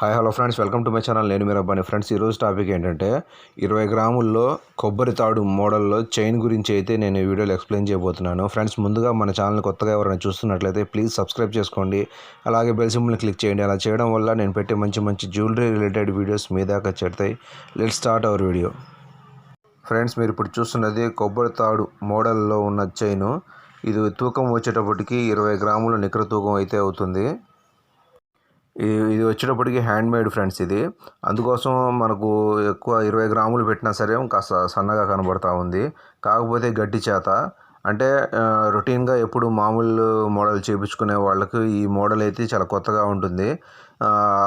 Hi hello friends. Welcome to my channel. నేను మీరు అబ్బాయి ఫ్రెండ్స్ ఈరోజు టాపిక్ ఏంటంటే ఇరవై గ్రాముల్లో కొబ్బరి తాడు మోడల్లో చైన్ గురించి అయితే నేను ఈ వీడియోలో ఎక్స్ప్లెయిన్ చేయబోతున్నాను. ఫ్రెండ్స్ ముందుగా మన ఛానల్ కొత్తగా ఎవరైనా చూస్తున్నట్లయితే ప్లీజ్ సబ్స్క్రైబ్ చేసుకోండి. అలాగే బెల్ సింబల్ని క్లిక్ చేయండి. అలా చేయడం వల్ల నేను పెట్టే మంచి మంచి జ్యువెలరీ రిలేటెడ్ వీడియోస్ మీ దాకా చేరుతాయి. Let start our video. Friends మీరు ఇప్పుడు చూస్తున్నది కొబ్బరి తాడు మోడల్లో ఉన్న చైను. ఇది తూకం వచ్చేటప్పటికి ఇరవై గ్రాముల నికర తూకం అయితే అవుతుంది. ఇది వచ్చేటప్పటికి హ్యాండ్ మేడ్ ఫ్రెండ్స్ ఇది. అందుకోసం మనకు ఎక్కువ ఇరవై గ్రాములు పెట్టినా సరే కాస్త సన్నగా కనబడతా ఉంది. కాకపోతే గడ్డి చేత. అంటే రొటీన్గా ఎప్పుడు మామూలు మోడల్ చేయించుకునే వాళ్ళకి ఈ మోడల్ అయితే చాలా కొత్తగా ఉంటుంది.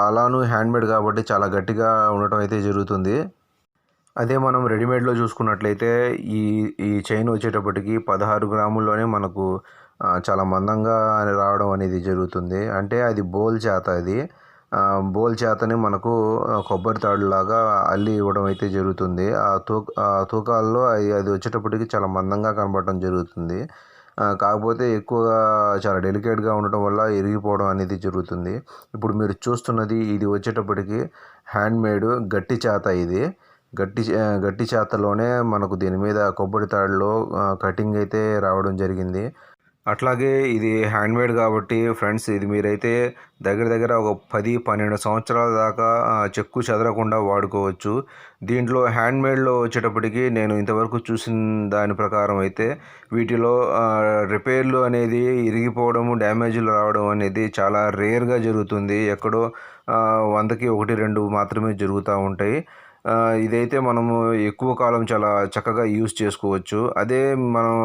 అలాను హ్యాండ్ మేడ్ కాబట్టి చాలా గట్టిగా ఉండటం అయితే జరుగుతుంది. అదే మనం రెడీమేడ్లో చూసుకున్నట్లయితే ఈ ఈ చైన్ వచ్చేటప్పటికి పదహారు గ్రాముల్లోనే మనకు చాలా మందంగా రావడం అనేది జరుగుతుంది. అంటే అది బోల్ చేత అది. బోల్ చేతని మనకు కొబ్బరి తాడులాగా అల్లి ఇవ్వడం అయితే జరుగుతుంది. ఆ తూ ఆ తూకాల్లో అది అది వచ్చేటప్పటికి చాలా మందంగా కనబడటం జరుగుతుంది. కాకపోతే ఎక్కువగా చాలా డెలికేట్గా ఉండటం వల్ల ఇరిగిపోవడం అనేది జరుగుతుంది. ఇప్పుడు మీరు చూస్తున్నది ఇది వచ్చేటప్పటికి హ్యాండ్ మేడ్ గట్టి చేత ఇది. గట్టి చే- గట్టి చేతలోనే మనకు దీని మీద కొబ్బరి తాడులో కటింగ్ అయితే రావడం జరిగింది. అట్లాగే ఇది హ్యాండ్మేడ్ కాబట్టి ఫ్రెండ్స్ ఇది మీరైతే దగ్గర దగ్గర ఒక పది పన్నెండు సంవత్సరాల దాకా చెక్కు చెదరకుండా వాడుకోవచ్చు. దీంట్లో హ్యాండ్మేడ్లో వచ్చేటప్పటికి నేను ఇంతవరకు చూసిన దాని ప్రకారం అయితే వీటిలో రిపేర్లు అనేది ఇరిగిపోవడము డ్యామేజ్లు రావడం అనేది చాలా రేర్గా జరుగుతుంది. ఎక్కడో వందకి ఒకటి రెండు మాత్రమే జరుగుతూ ఉంటాయి. ఇదైతే మనము ఎక్కువ కాలం చాలా చక్కగా యూస్ చేసుకోవచ్చు. అదే మనం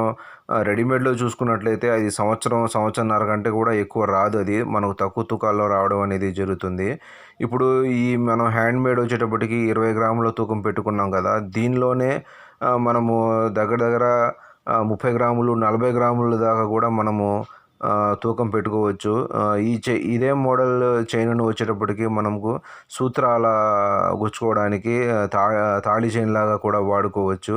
రెడీమేడ్లో చూసుకున్నట్లయితే అది సంవత్సరం సంవత్సరంన్నర కంటే కూడా ఎక్కువ రాదు అది. మనకు తక్కువ తూకాల్లో రావడం అనేది జరుగుతుంది. ఇప్పుడు ఈ మనం హ్యాండ్మేడ్ వచ్చేటప్పటికి ఇరవై గ్రాముల తూకం పెట్టుకున్నాం కదా దీనిలోనే మనము దగ్గర దగ్గర ముప్పై గ్రాములు నలభై గ్రాముల దాకా కూడా మనము తూకం పెట్టుకోవచ్చు. ఈ చై ఇదే మోడల్ చైన్ వచ్చేటప్పటికి మనకు సూత్రాల గుచ్చుకోవడానికి తా తాళి చైన్ లాగా కూడా వాడుకోవచ్చు.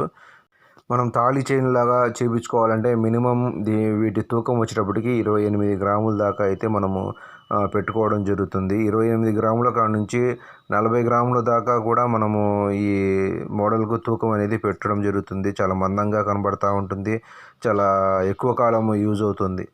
మనం తాళి చైన్ లాగా చేపించుకోవాలంటే మినిమం దీ వీటి తూకం వచ్చేటప్పటికి ఇరవై ఎనిమిది గ్రాముల దాకా అయితే మనము పెట్టుకోవడం జరుగుతుంది. ఇరవై ఎనిమిది గ్రాముల కాడ నుంచి నలభై గ్రాముల దాకా కూడా మనము ఈ మోడల్కు తూకం అనేది పెట్టడం జరుగుతుంది. చాలా మందంగా కనబడతా ఉంటుంది. చాలా ఎక్కువ కాలం యూజ్ అవుతుంది.